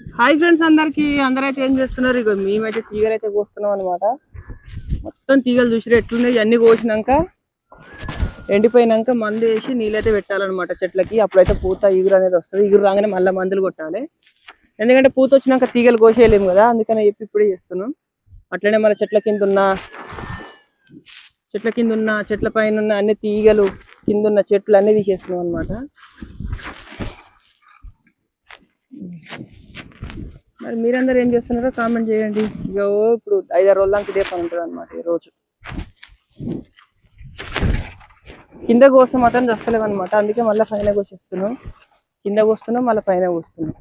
Hi friends అందరికి అందరైతే ఏం చేస్తున్నారు? ఇక మేమైతే తీగలు అయితే కోస్తున్నాం అనమాట మొత్తం తీగలు చూసిరు ఎట్లున్నాయి? అన్ని కోసినాక ఎండిపోయినాక మందు వేసి నీళ్ళైతే పెట్టాలన్నమాట చెట్లకి. అప్పుడైతే పూత ఇగురు అనేది వస్తుంది. ఇగురు రాగానే మళ్ళీ మందులు కొట్టాలి. ఎందుకంటే పూత వచ్చినాక తీగలు కోసేయలేము కదా అందుకని చెప్పి ఇప్పుడే చేస్తున్నాం. అట్లనే మన చెట్ల కింద ఉన్న చెట్ల కింద ఉన్న చెట్ల పైన ఉన్న అన్ని తీగలు కింద ఉన్న చెట్లు అన్ని తీసేస్తున్నాం అనమాట మరి మీరందరూ ఏం చేస్తున్నారో కామెంట్ చేయండి. ఇగో ఇప్పుడు ఐదారు రోజుల దాకా ఇదే పని ఉంటుంది అనమాట ఈరోజు రోజు. కింద కోసం మాత్రం చస్తలేము అందుకే మళ్ళీ పైన కోసేస్తున్నాం. కింద కోస్తున్నాం మళ్ళీ పైన కోస్తున్నాం.